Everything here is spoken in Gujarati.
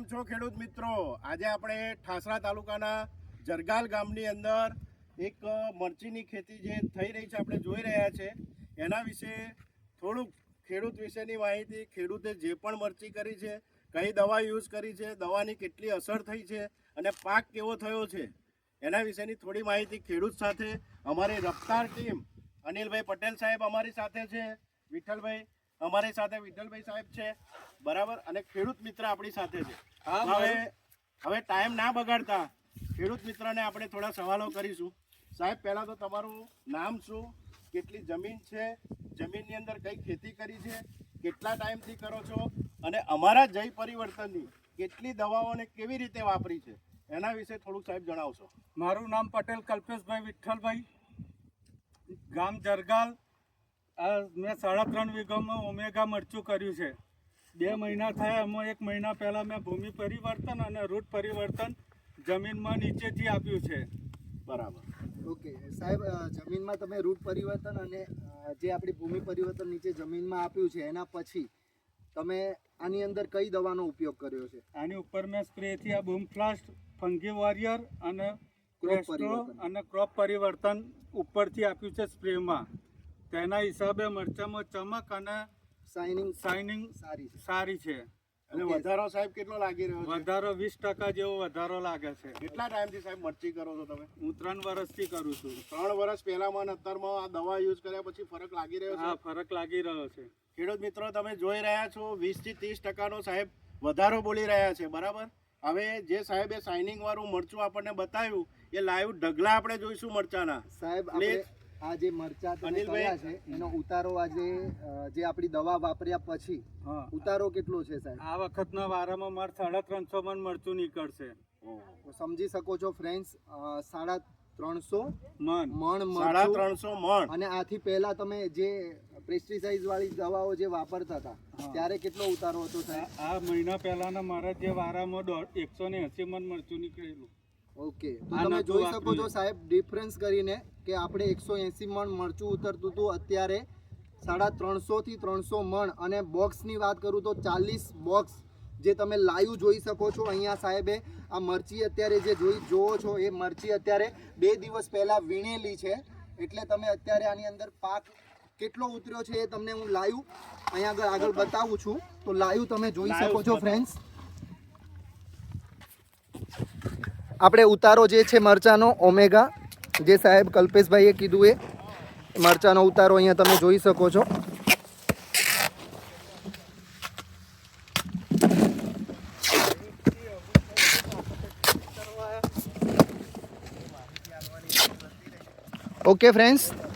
કેમ છો ખેડૂત મિત્રો. આજે આપણે ઠાસરા તાલુકાના જરગાલ ગામની અંદર એક મરચીની ખેતી જે થઈ રહી છે, આપણે જોઈ રહ્યા છે. એના વિશે થોડુંક ખેડૂત વિશેની માહિતી, ખેડૂતે જે પણ મરચી કરી છે, કઈ દવા યુઝ કરી છે, દવાની કેટલી અસર થઈ છે અને પાક કેવો થયો છે, એના વિશેની થોડી માહિતી ખેડૂત સાથે અમારી રફતાર ટીમ અનિલભાઈ પટેલ સાહેબ અમારી સાથે છે. વિઠ્ઠલભાઈ અમારી સાથે વિઠ્ઠલભાઈ સાહેબ છે બરાબર? અને ખેડૂત મિત્ર આપણી સાથે છે. હા, હવે હવે ટાઈમ ના બગાડતા ખેડૂત મિત્રને આપણે થોડા સવાલો કરીશું. સાહેબ પહેલાં તો તમારું નામ શું? કેટલી જમીન છે? જમીનની અંદર કઈ ખેતી કરી છે? કેટલા ટાઈમથી કરો છો? અને અમારા જય પરિવર્તનની કેટલી દવાઓને કેવી રીતે વાપરી છે? એના વિશે થોડુંક સાહેબ જણાવશો. મારું નામ પટેલ કલ્પેશભાઈ વિઠ્ઠલભાઈ ગામ જરગાલ આ મેં સાડા ત્રણ વીઘામાં ઓમેગા મરચું કર્યું છે. બે મહિના થયા એમાં એક મહિના પહેલાં મેં ભૂમિ પરિવર્તન અને રૂટ પરિવર્તન જમીનમાં નીચેથી આપ્યું છે. બરાબર. ઓકે સાહેબ જમીનમાં તમે રૂટ પરિવર્તન અને જે આપણી ભૂમિ પરિવર્તન નીચે જમીનમાં આપ્યું છે એના પછી તમે આની અંદર કઈ દવાનો ઉપયોગ કર્યો છે? આની ઉપર મેં સ્પ્રેથી આ બૂમ ફ્લાસ્ટ ફંગી વોરિયર અને ક્રોપ. અને ક્રોપ પરિવર્તન ઉપરથી આપ્યું છે સ્પ્રેમાં. તેના હિસાબે મરચામાં ચમક અને શાઇનિંગ શાઇનિંગ સારી છે. સારી છે. અને વધારો સાહેબ કેટલો લાગી રહ્યો છે? વધારો વીસ ટકા જેવો વધારો લાગે છે. કેટલા ટાઈમથી સાહેબ મરચી કરો છો તમે? હું ત્રણ વર્ષથી કરું છું. ત્રણ વર્ષ પહેલામાં અને અત્યારમાં આ દવા યુઝ કર્યા પછી ફરક લાગી રહ્યો હા છે ફરક લાગી રહ્યો છે. ખેડૂત મિત્રો તમે જોઈ રહ્યા છો વીસથી ત્રીસ ટકાનો સાહેબ વધારો બોલી રહ્યા છે બરાબર? હવે જે સાહેબે શાઇનિંગ વાળું મરચું આપણને બતાવ્યું એ લાઈવ ઢગલા આપણે જોઈશું મરચાના. સાહેબ. આપણે આ જે મરચા તમે. કર્યા છે એનો ઉતારો આજે જે આપણી દવા વાપર્યા પછી ઉતારો કેટલો છે સાહેબ? આ વખતના વારામાં મારે સાડા ત્રણસો મન મરચું નીકળશે. સમજી શકો છો ફ્રેન્ડ્સ સાડા ત્રણસો મણ. મણ સાડા ત્રણસો મણ. અને આથી પહેલા તમે જે પેસ્ટિસાઇડ વાળી દવાઓ જે વાપરતા હતા ત્યારે કેટલો ઉતારો હતો સાહેબ? આ મહિના પહેલાના મારા જે વારામાં દોઢ એકસો ને એસી મણ મરચું નીકળેલું. ઓકે તો તમે જોઈ શકો છો સાહેબ ડિફરન્સ કરીને કે આપણે એકસો એંસી મણ મરચું ઉતરતું હતું અત્યારે સાડા ત્રણસો થી ત્રણસો મણ. અને બોક્સની વાત કરું તો ચાલીસ બોક્સ જે તમે લાઈવ જોઈ શકો છો અહીંયા સાહેબે. આ મરચી અત્યારે જે જોઈ જોવો છો એ મરચી અત્યારે બે દિવસ પહેલા વીણેલી છે. એટલે તમે અત્યારે આની અંદર પાક કેટલો ઉતર્યો છે એ તમને હું લાઈવ અહીંયા આગળ આગળ બતાવું છું. તો લાઈવ તમે જોઈ શકો છો ફ્રેન્ડ્સ આપણે ઉતારો જે છે મરચાંનો, ઓમેગા, જે સાહેબ કલ્પેશભાઈએ કીધું એ, મરચાંનો ઉતારો અહીંયા તમે જોઈ શકો છો. Okay friends